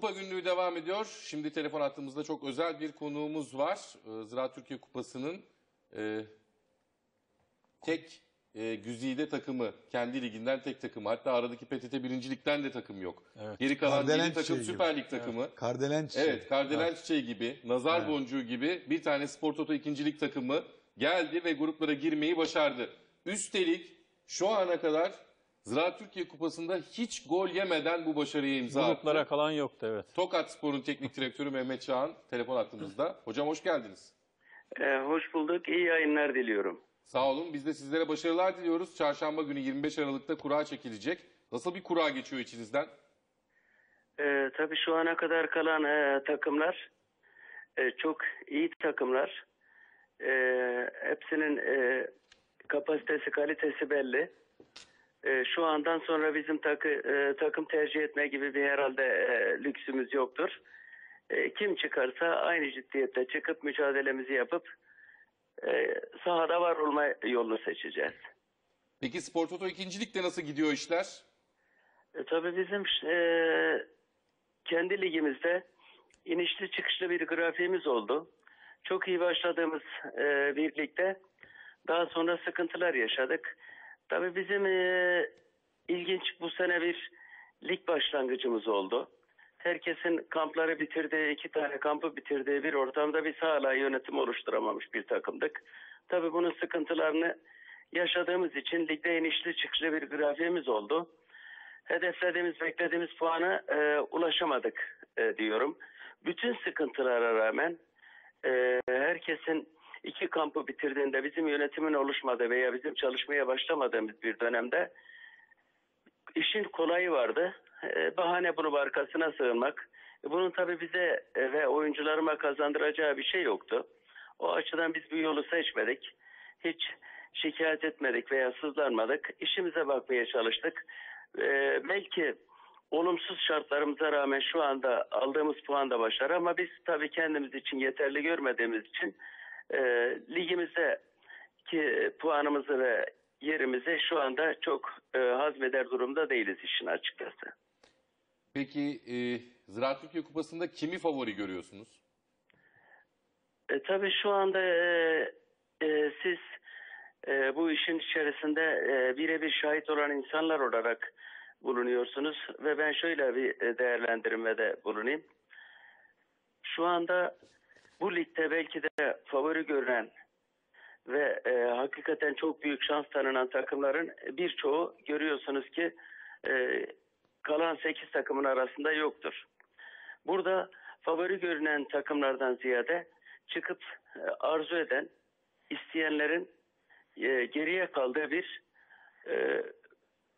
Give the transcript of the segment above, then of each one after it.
Kupa günlüğü devam ediyor. Şimdi telefon hattımızda çok özel bir konuğumuz var. Ee, Ziraat Türkiye Kupası'nın e, tek e, güzide takımı, kendi liginden tek takımı. Hatta aradaki PTT birincilikten de takım yok. Evet. Geri kalan yedi takım gibi. Süper Lig takımı. Kardelen çiçeği. Evet, Kardelen Çiçeği gibi, Nazar Boncuğu gibi bir tane Spor Toto ikincilik takımı geldi ve gruplara girmeyi başardı. Üstelik şu ana kadar Ziraat Türkiye Kupası'nda hiç gol yemeden bu başarıya imza attı. Gruplara kalan yoktu evet. Tokat Spor'un teknik direktörü Mehmet Çağan telefon hattımızda. Hocam hoş geldiniz. Ee, hoş bulduk. İyi yayınlar diliyorum. Sağ olun. Biz de sizlere başarılar diliyoruz. Çarşamba günü 25 Aralık'ta kura çekilecek. Nasıl bir kura geçiyor içinizden? Ee, tabii şu ana kadar kalan e, takımlar e, çok iyi takımlar. E, hepsinin e, kapasitesi, kalitesi belli. E, şu andan sonra bizim takı, e, takım tercih etme gibi bir herhalde e, lüksümüz yoktur. E, kim çıkarsa aynı ciddiyette çıkıp mücadelemizi yapıp e, sahada var olma yolunu seçeceğiz. Peki Spor Toto ikincilikte nasıl gidiyor işler? E, tabii bizim e, kendi ligimizde inişli çıkışlı bir grafiğimiz oldu. Çok iyi başladığımız e, bir ligde daha sonra sıkıntılar yaşadık. Tabii bizim e, ilginç bu sene bir lig başlangıcımız oldu. Herkesin kampları bitirdiği, iki tane kampı bitirdiği bir ortamda bir sağla yönetim oluşturamamış bir takımdık. Tabii bunun sıkıntılarını yaşadığımız için ligde inişli çıkışlı bir grafiğimiz oldu hedeflediğimiz, beklediğimiz puana e, ulaşamadık e, diyorum. Bütün sıkıntılara rağmen e, herkesin iki kampı bitirdiğinde bizim yönetimin oluşmadığı veya bizim çalışmaya başlamadığımız bir dönemde işin kolayı vardı. E, bahane bulup arkasına sığınmak. E, bunun tabii bize e, ve oyuncularıma kazandıracağı bir şey yoktu. O açıdan biz bu yolu seçmedik. Hiç şikayet etmedik veya sızlanmadık. İşimize bakmaya çalıştık. Ee, belki olumsuz şartlarımıza rağmen şu anda aldığımız puan da başarı ama biz tabii kendimiz için yeterli görmediğimiz için e, ligimizde ki puanımızı ve yerimizi şu anda çok e, hazmeder durumda değiliz işin açıkçası. Peki e, Ziraat Türkiye Kupası'nda kimi favori görüyorsunuz? E, tabii şu anda e, e, siz e, bu işin içerisinde e, birebir şahit olan insanlar olarak bulunuyorsunuz ve ben şöyle bir e, değerlendirmede bulunayım. Şu anda bu ligde belki de favori görünen ve e, hakikaten çok büyük şans tanınan takımların birçoğu görüyorsunuz ki e, kalan 8 takımın arasında yoktur. Burada favori görünen takımlardan ziyade çıkıp e, arzu eden, isteyenlerin e, geriye kaldığı bir e,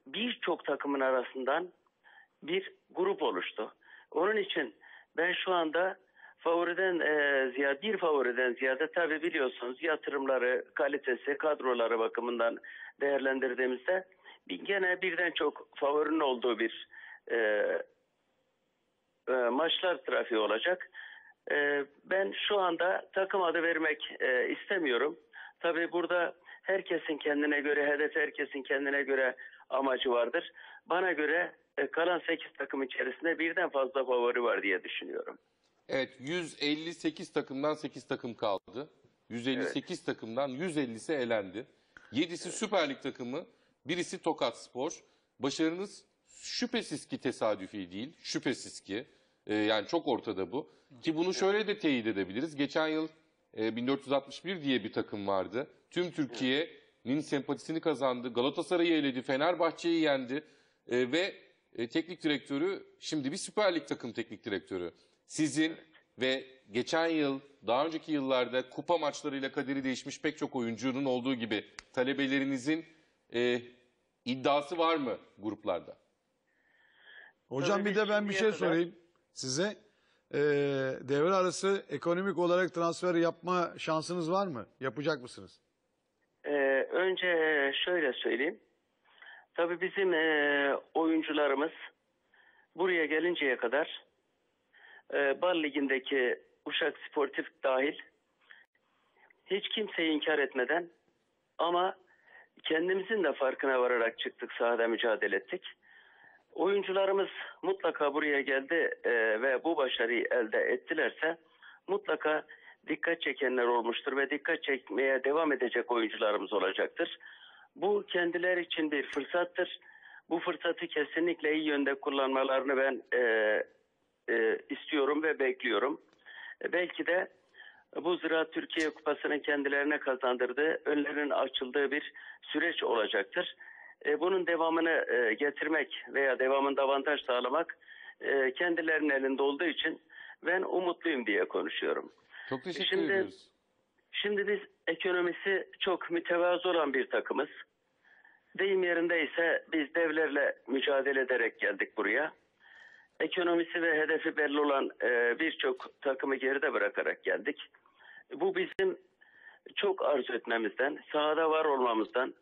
birçok takımın arasından bir grup oluştu. Onun için ben şu anda favoriden e, ziyade bir favoriden ziyade tabi biliyorsunuz yatırımları, kalitesi, kadroları bakımından değerlendirdiğimizde bir, gene birden çok favorinin olduğu bir e, e, maçlar trafiği olacak. E, ben şu anda takım adı vermek e, istemiyorum. Tabii burada herkesin kendine göre hedef, herkesin kendine göre amacı vardır. Bana göre e, kalan 8 takım içerisinde birden fazla favori var diye düşünüyorum. Evet 158 takımdan 8 takım kaldı. 158 takımdan 150'si elendi. 7'si Süper Lig takımı, birisi Tokat Spor. Başarınız şüphesiz ki tesadüfi değil, şüphesiz ki. Ee, yani çok ortada bu. Ki bunu şöyle de teyit edebiliriz. Geçen yıl e, 1461 diye bir takım vardı. Tüm Türkiye'nin sempatisini kazandı. Galatasaray'ı eledi, Fenerbahçe'yi yendi. E, ve e, teknik direktörü şimdi bir Süper Lig takım teknik direktörü. Sizin ve geçen yıl, daha önceki yıllarda kupa maçlarıyla kaderi değişmiş pek çok oyuncunun olduğu gibi talebelerinizin e, iddiası var mı gruplarda? Hocam Tabii bir de ben bir şey kadar- sorayım size. Ee, devre arası ekonomik olarak transfer yapma şansınız var mı? Yapacak mısınız? Ee, önce şöyle söyleyeyim. Tabii bizim e, oyuncularımız buraya gelinceye kadar e, Bal Ligi'ndeki Uşak Sportif dahil hiç kimseyi inkar etmeden ama kendimizin de farkına vararak çıktık sahada mücadele ettik. Oyuncularımız mutlaka buraya geldi e, ve bu başarıyı elde ettilerse mutlaka dikkat çekenler olmuştur ve dikkat çekmeye devam edecek oyuncularımız olacaktır. Bu kendileri için bir fırsattır. Bu fırsatı kesinlikle iyi yönde kullanmalarını ben e, e, istiyorum ve bekliyorum. E, belki de bu Ziraat Türkiye Kupası'nın kendilerine kazandırdığı, önlerinin açıldığı bir süreç olacaktır. E, bunun devamını e, getirmek veya devamında avantaj sağlamak e, kendilerinin elinde olduğu için ben umutluyum diye konuşuyorum. Çok teşekkür Şimdi- ediyoruz. Şimdi biz ekonomisi çok mütevazı olan bir takımız. Deyim yerinde ise biz devlerle mücadele ederek geldik buraya. Ekonomisi ve hedefi belli olan e, birçok takımı geride bırakarak geldik. Bu bizim çok arzu etmemizden, sahada var olmamızdan,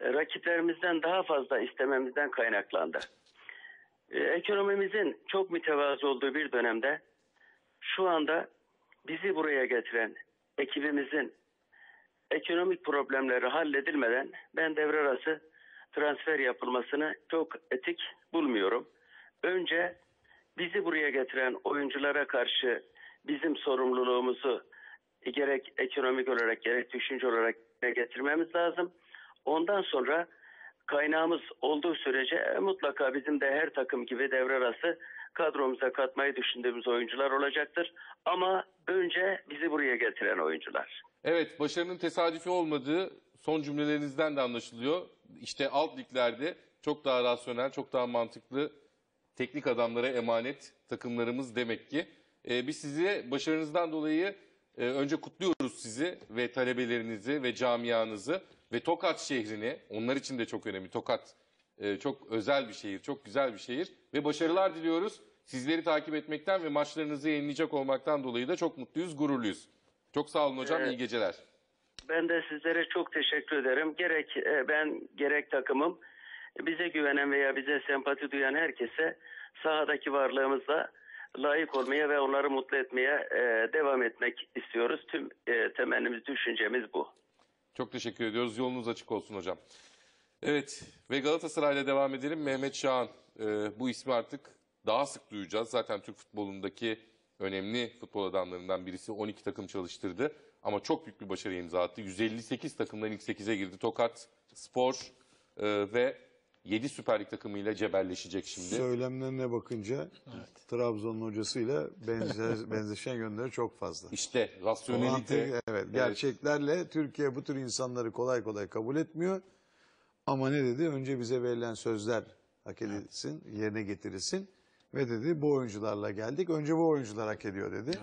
e, rakiplerimizden daha fazla istememizden kaynaklandı. E, ekonomimizin çok mütevazı olduğu bir dönemde şu anda bizi buraya getiren ekibimizin ekonomik problemleri halledilmeden ben devre arası transfer yapılmasını çok etik bulmuyorum. Önce bizi buraya getiren oyunculara karşı bizim sorumluluğumuzu gerek ekonomik olarak gerek düşünce olarak getirmemiz lazım. Ondan sonra kaynağımız olduğu sürece e, mutlaka bizim de her takım gibi devre arası kadromuza katmayı düşündüğümüz oyuncular olacaktır. Ama önce bizi buraya getiren oyuncular. Evet, başarının tesadüfi olmadığı son cümlelerinizden de anlaşılıyor. İşte alt liglerde çok daha rasyonel, çok daha mantıklı teknik adamlara emanet takımlarımız demek ki. Ee, biz sizi başarınızdan dolayı e, önce kutluyoruz sizi ve talebelerinizi ve camianızı ve Tokat şehrini, onlar için de çok önemli. Tokat e, çok özel bir şehir, çok güzel bir şehir ve başarılar diliyoruz. Sizleri takip etmekten ve maçlarınızı yayınlayacak olmaktan dolayı da çok mutluyuz, gururluyuz. Çok sağ olun hocam, Evet. iyi geceler. Ben de sizlere çok teşekkür ederim. Gerek e, ben gerek takımım bize güvenen veya bize sempati duyan herkese sahadaki varlığımızla layık olmaya ve onları mutlu etmeye e, devam etmek istiyoruz. Tüm e, temennimiz, düşüncemiz bu. Çok teşekkür ediyoruz. Yolunuz açık olsun hocam. Evet ve Galatasaray'la devam edelim. Mehmet Şahan e, bu ismi artık daha sık duyacağız. Zaten Türk futbolundaki önemli futbol adamlarından birisi 12 takım çalıştırdı. Ama çok büyük bir başarı imza attı. 158 takımdan ilk 8'e girdi. Tokat, Spor e, ve 7 Süper Lig takımıyla cebelleşecek şimdi. Söylemlerine bakınca Trabzon'un hocasıyla benzer, benzeşen yönleri çok fazla. İşte rasyonelite. Evet, gerçeklerle Türkiye bu tür insanları kolay kolay kabul etmiyor. Ama ne dedi? Önce bize verilen sözler hak edilsin, yerine getirilsin. Ve dedi bu oyuncularla geldik. Önce bu oyuncular hak ediyor dedi.